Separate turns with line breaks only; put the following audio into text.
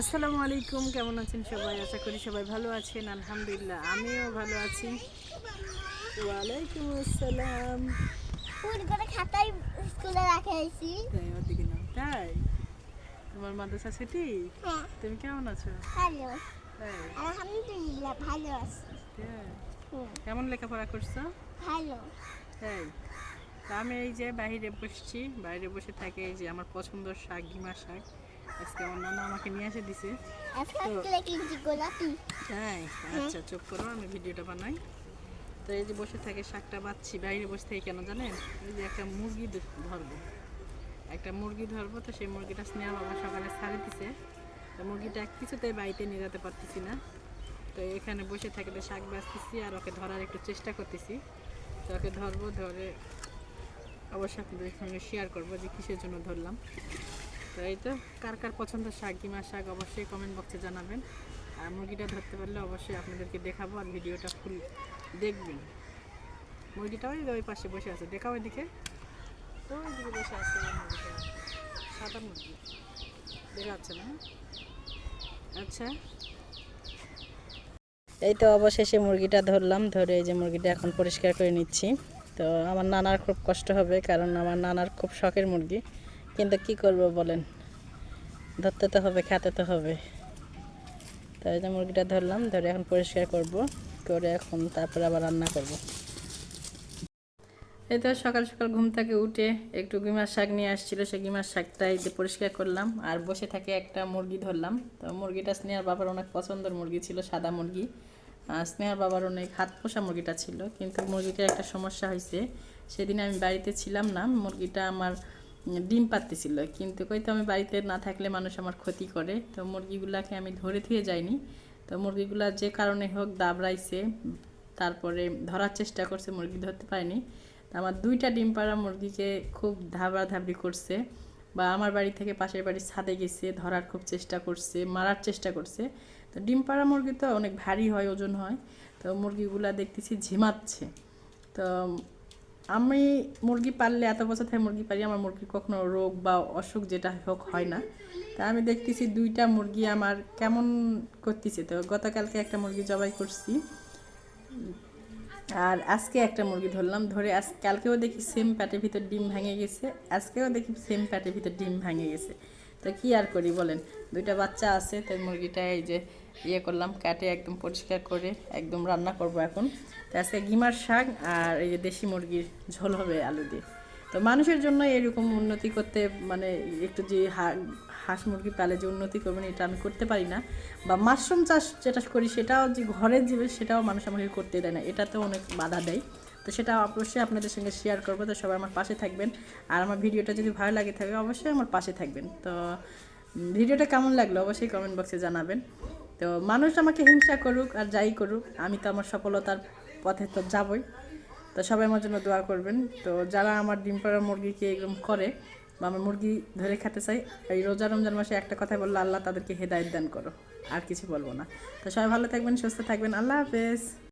আসসালামু আলাইকুম কেমন আছেন সবাই? আশা করি সবাই ভালো আছেন আলহামদুলিল্লাহ আমিও ভালো আছি। ওয়ালাইকুম আসসালাম।
খাতায় স্কুলে রাখে আইছি।
তাই ওদিকে নাও। তাই? তোমার মাদ্রাসা ছুটি
হ্যাঁ।
তুমি কেমন আছো?
ভালো। আলহামদুলিল্লাহ ভালো আছি।
কেমন লেখাপড়া করছ?
ভালো।
তাই? তা আমি এই যে বাইরে বসছি বাইরে বসে থাকে এই যে আমার পছন্দের শাক ঘিমা শাক। আজকে আমার নানা আমাকে নিয়ে এসে দিছে। তাই? আচ্ছা চুপ করো আমি ভিডিওটা বানাই। তো এই যে বসে থাকে শাকটা বাচ্ছি বাইরে বসে থেকে কেন জানেন? এই যে একটা মুরগি ধরবো। একটা মুরগি ধরবো তো সেই মুরগিটা স্নেহা বাবা সকালে ছাড়ে দিছে। তো মুরগিটা কিছুতেই বাড়িতে নিয়ে যেতে পারতেছি না। তো এখানে বসে থাকলে শাক বাঁচতেছি আর ওকে ধরার একটু চেষ্টা করতেছি। তো ওকে ধরবো ধরে অবশ্যই আপনাদের সঙ্গে শেয়ার করব যে কিসের জন্য ধরলাম। তো এই তো, কার কার পছন্দ শাক কিমা শাক অবশ্যই কমেন্ট বক্সে জানাবেন। আর মুরগিটা ধরতে পারলে অবশ্যই আপনাদেরকে দেখাবো আর ভিডিওটা ফুল দেখবেন। মুরগিটা ওই ওই পাশে বসে আছে, দেখাও ওইদিকে তো ওইদিকে বসে আছে সাদা মুরগি। দেখা যাচ্ছে না? আচ্ছা। এই তো অবশেষে মুরগিটা ধরলাম, ধরে এই যে মুরগিটা এখন পরিষ্কার করে নিচ্ছি। তো আমার নানার খুব কষ্ট হবে, কারণ আমার নানার খুব শখের মুরগি। কিন্তু কি করব বলেন? ধরতে তো হবে, খেতে তো হবে। তো এই যে মুরগিটা ধরলাম, ধরে এখন পরিষ্কার করব, করে এখন তারপরে আবার রান্না করব। এই তো সকাল সকাল ঘুম থেকে উঠে একটু গিমার শাক নিয়ে আসছিল, সেই গিমার শাকটা এই পরিষ্কার করলাম, আর বসে থাকে একটা মুরগি ধরলাম। তো মুরগিটা স্নেহার বাবার অনেক পছন্দের মুরগি ছিল, সাদা মুরগি। স্নেহার বাবার অনেক হাত পোষা মুরগিটা ছিল, কিন্তু মুরগিটার একটা সমস্যা হয়েছে। সেদিন আমি বাড়িতে ছিলাম না, মুরগিটা আমার ডিম পাততেছিল কিন্তু কই তো আমি বাড়িতে না থাকলে মানুষ আমার ক্ষতি করে। তো মুরগিগুলাকে আমি ধরে থুয়ে যাইনি। তো মুরগিগুলা যে কারণে হোক দাবড়াইছে, তারপরে ধরার চেষ্টা করছে, মুরগি ধরতে পারেনি। তা আমার দুইটা ডিম পাড়া মুরগিকে খুব ধাবড়া ধাবড়ি করছে বা আমার বাড়ি থেকে পাশের বাড়ির ছাদে গেছে, ধরার খুব চেষ্টা করছে, মারার চেষ্টা করছে। তো ডিম পাড়া মুরগি তো অনেক ভারী হয়, ওজন হয়। তো মুরগিগুলা দেখতেছি ঝিমাচ্ছে। তো আমি মুরগি পাললে এত বছর থেকে মুরগি পালি, আমার মুরগি কখনো রোগ বা অসুখ যেটা হোক হয় না। তা আমি দেখতেছি দুইটা মুরগি আমার কেমন করতেছে। তো গতকালকে একটা মুরগি জবাই করছি। আর আজকে একটা মুরগি ধরলাম, ধরে আজ, কালকেও দেখি সেম প্যাটের ভিতর ডিম ভেঙে গেছে, আজকেও দেখি সেম প্যাটের ভিতর ডিম ভেঙে গেছে। তো কি আর করি বলেন? দুইটা বাচ্চা আছে, তো মুরগিটা এই যে ইয়ে করলাম, কাটে একদম পরিষ্কার করে একদম রান্না করব এখন। তো আজকে গিমার শাক আর এই যে দেশি মুরগির ঝোল হবে আলু দিয়ে। তো মানুষের জন্য এরকম উন্নতি করতে মানে একটু যে হাঁস মুরগি পালে যে উন্নতি করবেন, এটা আমি করতে পারি না। বা মাশরুম চাষ যেটা করি, সেটাও যে ঘরের জীবে, সেটাও মানুষ আমাকে করতে দেয় না। এটাতেও অনেক বাধা দেয়। তো সেটা অবশ্যই আপনাদের সঙ্গে শেয়ার করব। তো সবাই আমার পাশে থাকবেন। আর আমার ভিডিওটা যদি ভালো লাগে থাকে, অবশ্যই আমার পাশে থাকবেন। তো ভিডিওটা কেমন লাগল অবশ্যই কমেন্ট বক্সে জানাবেন। তো মানুষ আমাকে হিংসা করুক আর যাই করুক, আমি তো আমার সফলতার পথে তো যাবই। তো সবাই আমার জন্য দোয়া করবেন। তো যারা আমার ডিম পাড়া মুরগিকে এরকম করে বা আমার মুরগি ধরে খেতে চাই এই রোজা রমজান মাসে একটা কথাই বলল, আল্লাহ তাদেরকে হেদায়ত দান করো, আর কিছু বলব না। তো সবাই ভালো থাকবেন, সুস্থ থাকবেন। আল্লাহ হাফেজ।